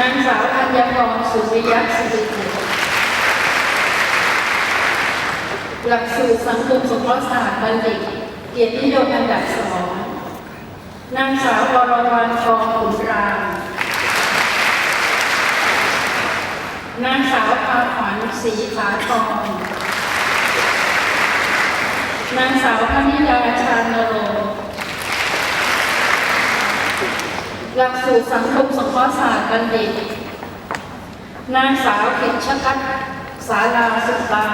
นางสาวธัญพรสุริยะสิริหลักสูตรสังคมสงเคราะห์ศาสตร์บัณฑิตเกียรตินิยมอันดับสองนางสาววรวรรณทองขุนรามนางสาวพาขวัญศรีขาทอง นางสาวพนิดาชานโรงค์ หลักสูตรสังคมสงเคราะห์ศาสตร์บัณฑิต นางสาวกิจชพัฒน์สาราสุตา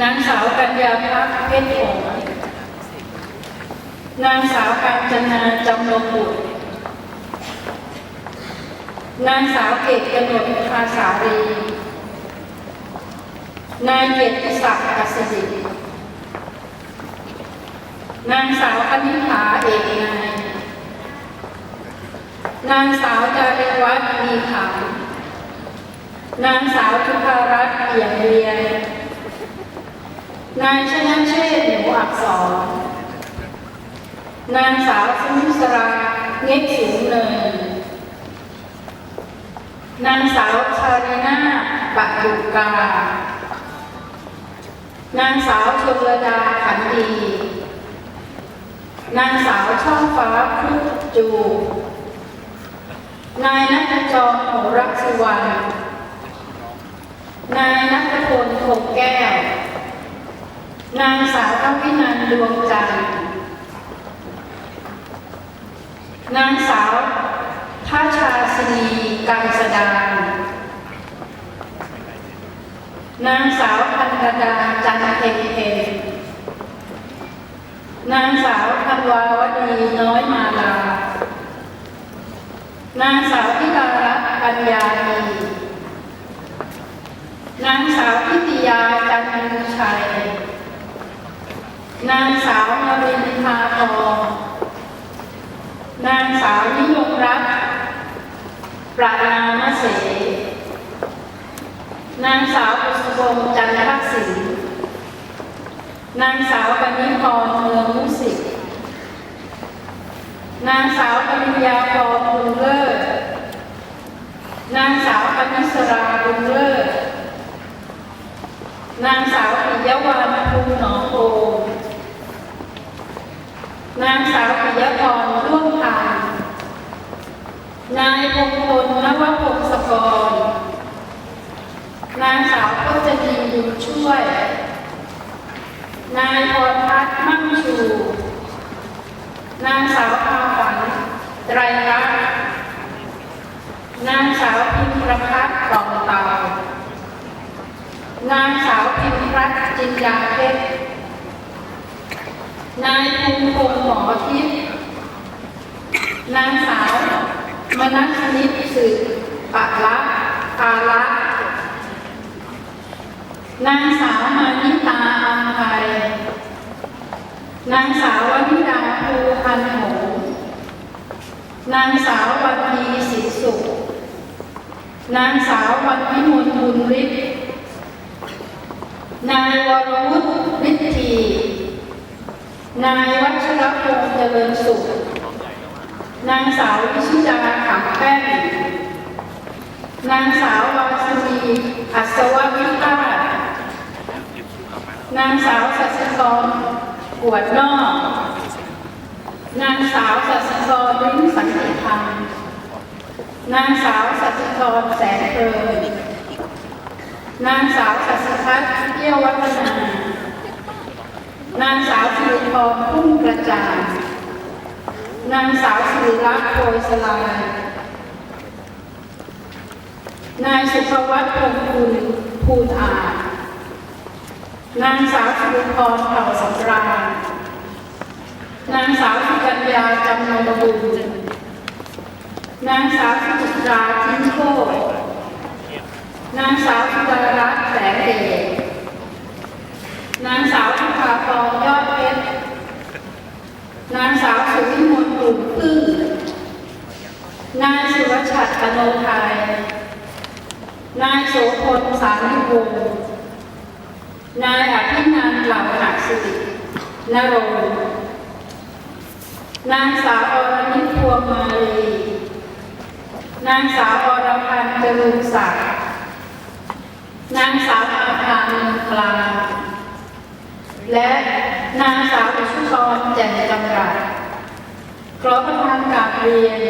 นางสาวกัญญาพักเพชรหงนางสาวกาญจนาจำลงบุตรนางสาวเกตกนกภาษารี นายเกตศักดิ์อัศดินางสาวคณิษฐาเอกนาย นางสาวจาริวัฒน์มีขำนางสาวทุภารัตน์เปี่ยมเรียน นายชนะเชษฐ์หนูอักษร นางสาวสมิสราเง็กสูงเนิน นางสาวชาลีนาปะดุกา นางสาวชลดาขันดี นางสาวช่องฟ้าครุจู นายนัทจรโหรักสุวรรณ นายนัทพลคงแก้ว นางสาวทวินันท์ดวงจันทร์ นางสาวท่าชาสนีกังสดาน นางสาวพันธดาจันเพ็ญเพนนางสาวธันวาวดีน้อยมาลา นางสาวพิลารัตน์ปัญญาดีนางสาวพิติยาจันทร์ชัย นางสาวนรินทาทองนางสาวนิยมรัตน์ประนามเสนางสาวบุษบงจันทรศิลป์นางสาวปณิพรเมืองมุสิกนางสาวปริญญาพรบุญเลิศ นางสาวปณิสราบุญเลิศ นางสาวปิยวรรณภูหนองโพนางสาวปิยพรร่วมทางนายพงพลนวพงศกร นางสาวพจนีบุญช่วย นายพรพัฒน์มั่งชู นางสาวพาขวัญไตรรัตน์นางสาวพิมประพัฒน์กองเตา นางสาวพิมรัตน์จินยาเพชร นายภูมิพงษ์หมอทิพย์ นางสาวมนัสนิตสืบปะละกาละนางสาวมานิตาอัมภัยนางสาววนิดาภูพันหงนางสาววันพีศรีสุข นางสาววันวิมลบุญฤทธิ์ นายวรวุฒิฤทธีนายวัชรพงษ์เจริญสุข นางสาววิชิดาขำแป้น นางสาววาสนีอัศววิภานางสาวสัสกรกวดนอก นางสาวสัสกรลิ้มสันติธรรมนางสาวสัสกรแสงเพลิน นางสาวสัสพัฒน์เยี่ยววัฒนา นางสาวสิริพรพุ่งกระจ่างนางสาวสิริรักษ์โพยสลาย นายสุภวัฒน์พงคุณภูนอาจนางสาวสิริพรเผ่าสำราญนางสาวสุกัญญาจำนงบุญนางสาวสุจิตราทิ้งโค นางสาวสุดารัตน์แสงเดชนางสาวสุภาพรยอดเพชรนางสาวสุวิมลกลุ่มพึ่งนายสุรชัดอโนไทยนายโสพลสาริวงศ์นายอภินันท์เหล่าหักสิรินรงค์นางสาวอรณิพวงมาลีนางสาวอรพันธ์จริญศักดิ์ นางสาวอาภาเมืองกลางและนางสาวชุชรแจ่มจำรัดขอประทานกราบเรียน